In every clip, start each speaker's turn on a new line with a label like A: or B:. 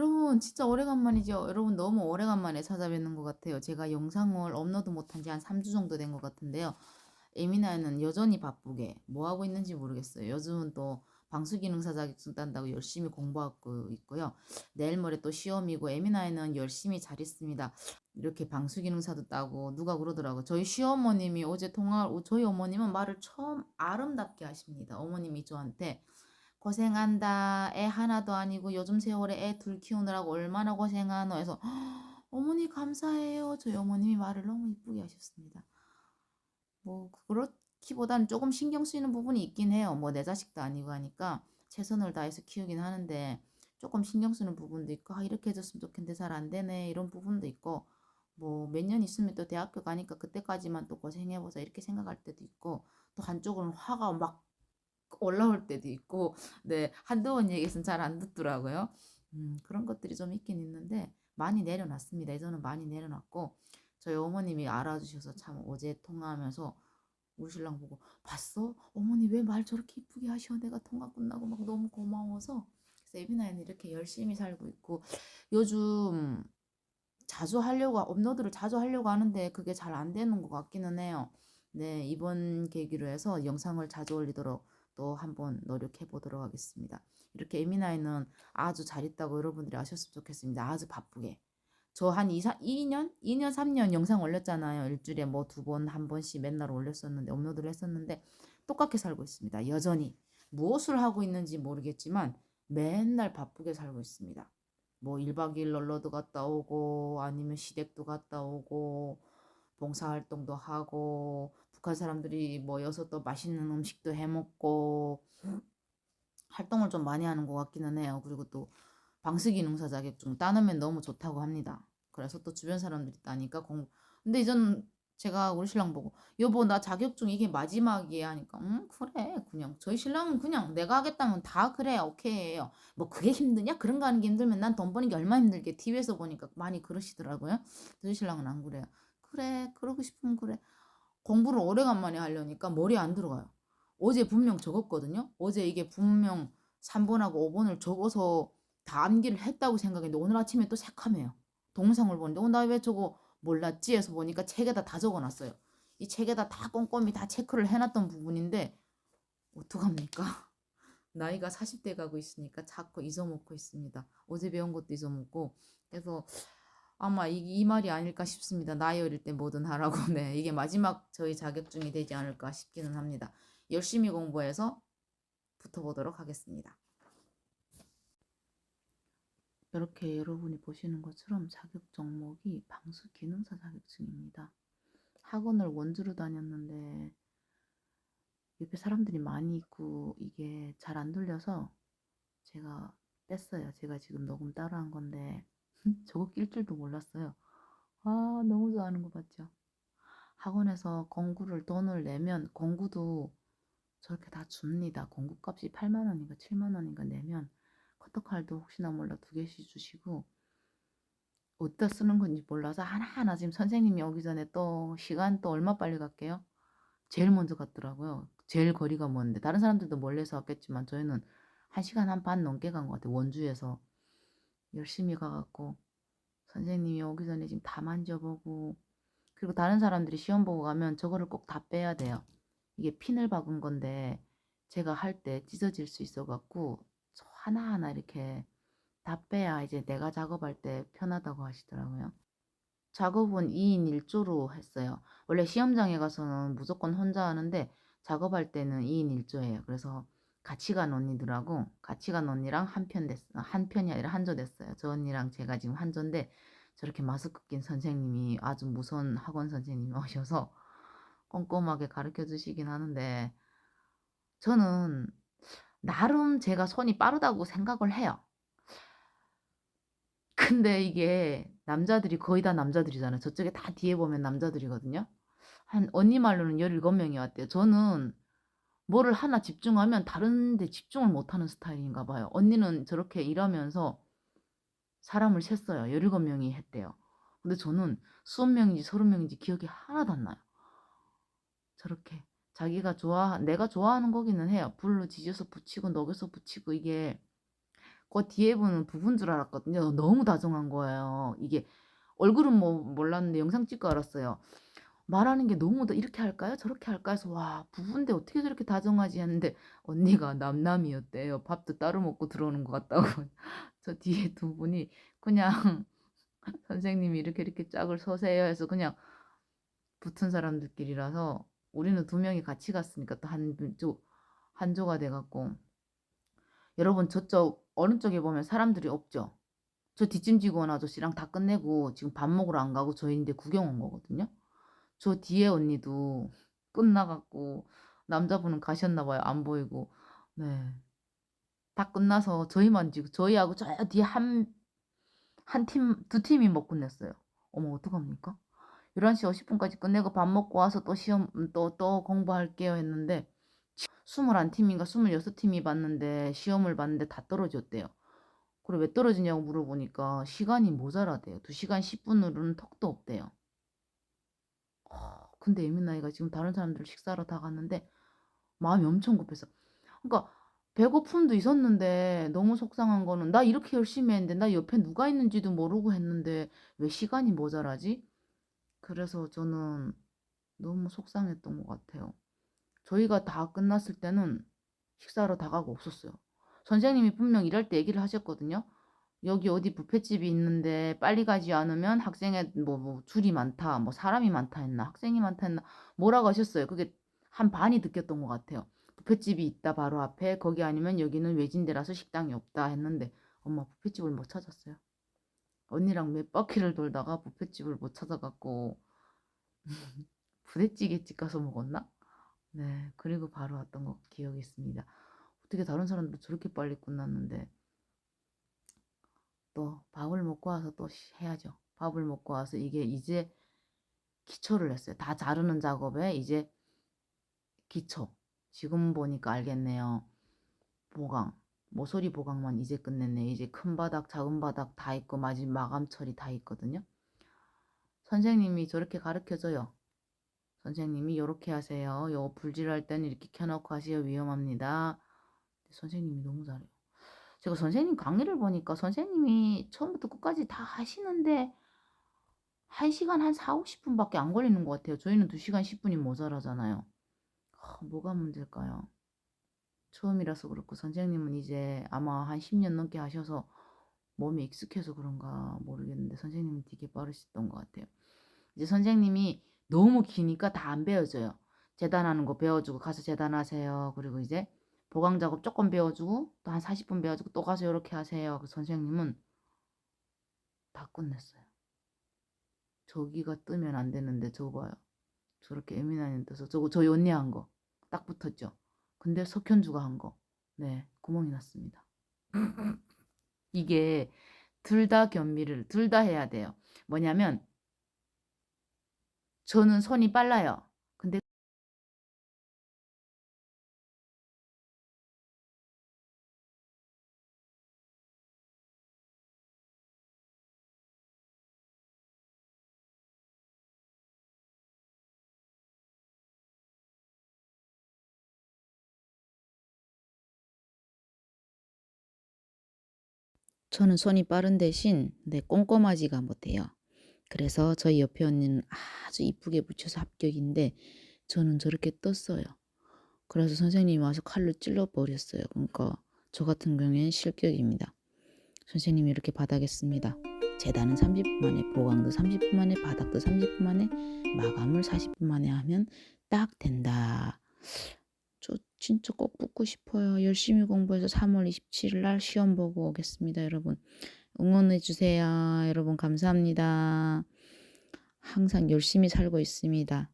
A: 여러분 진짜 오래간만이죠. 여러분 너무 오래간만에 찾아뵙는 것 같아요. 제가 영상을 업로드 못한 지 한 3주 정도 된 것 같은데요. 에미나는 여전히 바쁘게 뭐 하고 있는지 모르겠어요. 요즘은 또 방수기능사 자격증 딴다고 열심히 공부하고 있고요. 내일 모레 또 시험이고 에미나에는 열심히 잘 있습니다. 이렇게 방수기능사도 따고 누가 그러더라고. 저희 시어머님이 어제 통화 저희 어머님은 말을 처음 아름답게 하십니다. 어머님이 저한테 고생한다. 애 하나도 아니고 요즘 세월에 애 둘 키우느라고 얼마나 고생하노 해서 "헉, 어머니 감사해요. 저희 어머님이 말을 너무 이쁘게 하셨습니다. 뭐 그렇기보다는 조금 신경 쓰이는 부분이 있긴 해요. 뭐 내 자식도 아니고 하니까 최선을 다해서 키우긴 하는데 조금 신경 쓰는 부분도 있고 아 이렇게 해줬으면 좋겠는데 잘 안 되네 이런 부분도 있고 뭐 몇 년 있으면 또 대학교 가니까 그때까지만 또 고생해보자 이렇게 생각할 때도 있고 또 한쪽으로는 화가 막 올라올 때도 있고 네 한두 번 얘기해서는 잘 안 듣더라고요. 음, 그런 것들이 좀 있긴 있는데 많이 내려놨습니다. 예전은 많이 내려놨고 저희 어머님이 알아주셔서 참 어제 통화하면서 우리 신랑 보고 봤어? 어머니 왜 말 저렇게 이쁘게 하셔? 내가 통화 끝나고 막 너무 고마워서 에비나는 이렇게 열심히 살고 있고 요즘 자주 하려고 업로드를 자주 하려고 하는데 그게 잘 안 되는 것 같기는 해요. 네, 이번 계기로 해서 영상을 자주 올리도록 또 한번 노력해 보도록 하겠습니다. 이렇게 에미나이는 아주 잘 있다고 여러분들이 아셨으면 좋겠습니다. 아주 바쁘게. 저 한 2, 4, 2년? 2년, 3년 영상 올렸잖아요. 일주일에 뭐 두 번, 한 번씩 맨날 올렸었는데, 업로드를 했었는데, 똑같게 살고 있습니다. 여전히. 무엇을 하고 있는지 모르겠지만, 맨날 바쁘게 살고 있습니다. 뭐 1박 2일 널러도 갔다 오고, 아니면 시댁도 갔다 오고, 봉사활동도 하고, 북한 사람들이 모여서 또 맛있는 음식도 해 먹고, 활동을 좀 많이 하는 것 같기는 해요. 그리고 또 방수기능사 자격증 따놓으면 너무 좋다고 합니다. 그래서 또 주변 사람들이 따니까 공부. 근데 이전 제가 우리 신랑 보고 여보 나 자격증 이게 마지막이야 하니까 응 그래 그냥 저희 신랑은 그냥 내가 하겠다면 다 그래 오케이 해요. 뭐 그게 힘드냐 그런 거 하는 게 힘들면 난 돈 버는 게 얼마나 힘들게 TV에서 보니까 많이 그러시더라고요. 저희 신랑은 안 그래요. 그래 그러고 싶으면 그래. 공부를 오래간만에 하려니까 머리에 안 들어가요. 어제 분명 적었거든요. 어제 이게 분명 3번하고 5번을 적어서 다 암기를 했다고 생각했는데 오늘 아침에 또 새카매요. 동영상을 보는데 어, 나 왜 저거 몰랐지 해서 보니까 책에다 다 적어놨어요. 이 책에다 다 꼼꼼히 다 체크를 해놨던 부분인데 어떡합니까? 나이가 40대 가고 있으니까 자꾸 잊어먹고 있습니다. 어제 배운 것도 잊어먹고 그래서 아마 이, 이 말이 아닐까 싶습니다. 나이 어릴 때 뭐든 하라고. 네, 이게 마지막 저희 자격증이 되지 않을까 싶기는 합니다. 열심히 공부해서 붙어보도록 하겠습니다. 이렇게 여러분이 보시는 것처럼 자격 종목이 방수 기능사 자격증입니다. 학원을 원주로 다녔는데 옆에 사람들이 많이 있고 이게 잘안 들려서 제가 뺐어요. 제가 지금 녹음 따로 한 건데 저거 낄 줄도 몰랐어요. 아 너무 좋아하는 거 봤죠? 학원에서 공구를 돈을 내면 공구도 저렇게 다 줍니다. 공구값이 8만 원인가 7만 원인가 내면 커터칼도 혹시나 몰라 두 개씩 주시고 어디다 쓰는 건지 몰라서 하나하나 지금 선생님이 오기 전에 또 시간 또 얼마 빨리 갈게요? 제일 먼저 갔더라고요. 제일 거리가 먼데 다른 사람들도 멀리서 왔겠지만 저희는 한 시간 한 반 넘게 간 것 같아요. 원주에서 열심히 가갖고 선생님이 오기 전에 지금 다 만져보고 그리고 다른 사람들이 시험 보고 가면 저거를 꼭 다 빼야 돼요. 이게 핀을 박은 건데 제가 할 때 찢어질 수 있어갖고 하나하나 이렇게 다 빼야 이제 내가 작업할 때 편하다고 하시더라고요. 작업은 2인 1조로 했어요. 원래 시험장에 가서는 무조건 혼자 하는데 작업할 때는 2인 1조예요. 그래서 같이 간 언니들하고 같이 간 언니랑 한편 됐어. 한 편이 아니라 한조 됐어요. 저 언니랑 제가 지금 한 조인데 저렇게 마스크 낀 선생님이 아주 무서운 학원 선생님이 오셔서 꼼꼼하게 가르쳐 주시긴 하는데 저는 나름 제가 손이 빠르다고 생각을 해요. 근데 이게 남자들이 거의 다 남자들이잖아요. 저쪽에 다 뒤에 보면 남자들이거든요. 한 언니 말로는 17명이 왔대요. 저는 뭐를 하나 집중하면 다른 데 집중을 못하는 스타일인가 봐요. 언니는 저렇게 일하면서 사람을 셌어요. 17명이 했대요. 근데 저는 20명인지 30명인지 기억이 하나도 안 나요. 저렇게 자기가 좋아 내가 좋아하는 거기는 해요. 불로 지져서 붙이고 녹여서 붙이고 이게 그 뒤에 분은 부부인 줄 알았거든요. 너무 다정한 거예요. 이게 얼굴은 뭐 몰랐는데 영상 찍고 알았어요. 말하는 게 너무 더 이렇게 할까요? 저렇게 할까요? 해서 와 부부인데 어떻게 저렇게 다정하지 했는데 언니가 남남이었대요. 밥도 따로 먹고 들어오는 것 같다고. 저 뒤에 두 분이 그냥 선생님이 이렇게 이렇게 짝을 서세요 해서 그냥 붙은 사람들끼리라서 우리는 두 명이 같이 갔으니까 또 한조 한조가 돼갖고 여러분 저쪽 오른쪽에 보면 사람들이 없죠. 저 뒷짐지고 아저씨랑 다 끝내고 지금 밥 먹으러 안 가고 저희인데 구경 온 거거든요. 저 뒤에 언니도 끝나갖고 남자분은 가셨나 봐요. 안 보이고. 네. 다 끝나서 저희만 지금 저희하고 저 뒤에 한 한 팀, 두 팀이 못 끝냈어요. 어머, 어떡합니까? 11시 50분까지 끝내고 밥 먹고 와서 또 시험, 음, 또, 또 공부할게요 했는데, 21팀인가 26팀이 봤는데, 시험을 봤는데 다 떨어졌대요. 그리고 왜 떨어지냐고 물어보니까, 시간이 모자라대요. 2시간 10분으로는 턱도 없대요. 근데 예민아이가 지금 다른 사람들 식사하러 다 갔는데, 마음이 엄청 급해서. 그러니까, 배고픔도 있었는데 너무 속상한 거는 나 이렇게 열심히 했는데 나 옆에 누가 있는지도 모르고 했는데 왜 시간이 모자라지? 그래서 저는 너무 속상했던 것 같아요. 저희가 다 끝났을 때는 식사하러 다 가고 없었어요. 선생님이 분명 일할 때 얘기를 하셨거든요. 여기 어디 뷔페집이 있는데 빨리 가지 않으면 학생의 뭐, 뭐 줄이 많다, 뭐 사람이 많다 했나, 학생이 많다 했나 뭐라고 하셨어요. 그게 한 반이 느꼈던 것 같아요. 뷔페집이 있다 바로 앞에 거기 아니면 여기는 외진데라서 식당이 없다 했는데 엄마 뷔페집을 못 찾았어요. 언니랑 몇 바퀴를 돌다가 뷔페집을 못 찾아갖고 부대찌개집 가서 먹었나? 네 그리고 바로 왔던 거 기억이 있습니다. 어떻게 다른 사람도 저렇게 빨리 끝났는데 또 밥을 먹고 와서 또 해야죠. 밥을 먹고 와서 이게 이제 기초를 했어요. 다 자르는 작업에 이제 기초. 지금 보니까 알겠네요. 보강. 모서리 보강만 이제 끝냈네. 이제 큰 바닥, 작은 바닥 다 있고 마지막 마감 처리 다 있거든요. 선생님이 저렇게 가르쳐줘요. 선생님이 이렇게 하세요. 요 불질할 때는 이렇게 켜놓고 하세요. 위험합니다. 선생님이 너무 잘해요. 제가 선생님 강의를 보니까 선생님이 처음부터 끝까지 다 하시는데 1시간 한 4, 50분밖에 안 걸리는 것 같아요. 저희는 2시간 10분이 모자라잖아요. 뭐가 문제일까요? 처음이라서 그렇고 선생님은 이제 아마 한 10년 넘게 하셔서 몸이 익숙해서 그런가 모르겠는데 선생님은 되게 빠르셨던 것 같아요. 이제 선생님이 너무 기니까 다 안 배워줘요. 재단하는 거 배워주고 가서 재단하세요. 그리고 이제 보강 작업 조금 배워주고 또 한 40분 배워주고 또 가서 이렇게 하세요. 그 선생님은 다 끝냈어요. 저기가 뜨면 안 되는데 저거 봐요. 저렇게 예민한 데서 저거 저희 언니 한 거 딱 붙었죠. 근데 석현주가 한 거. 네, 구멍이 났습니다. 이게 둘 다 견미를 둘 다 해야 돼요. 뭐냐면 저는 손이 빨라요. 저는 손이 빠른 대신 네, 꼼꼼하지가 못해요. 그래서 저희 옆에 언니는 아주 이쁘게 붙여서 합격인데 저는 저렇게 떴어요. 그래서 선생님이 와서 칼로 찔러 버렸어요. 그러니까 저 같은 경우에는 실격입니다. 선생님이 이렇게 받아겠습니다. 재단은 30분 만에, 보강도 30분 만에, 바닥도 30분 만에, 마감을 40분 만에 하면 딱 된다. 저 진짜 꼭 붙고 싶어요. 열심히 공부해서 3월 27일 날 시험 보고 오겠습니다, 여러분. 응원해 주세요. 여러분 감사합니다. 항상 열심히 살고 있습니다.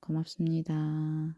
A: 고맙습니다.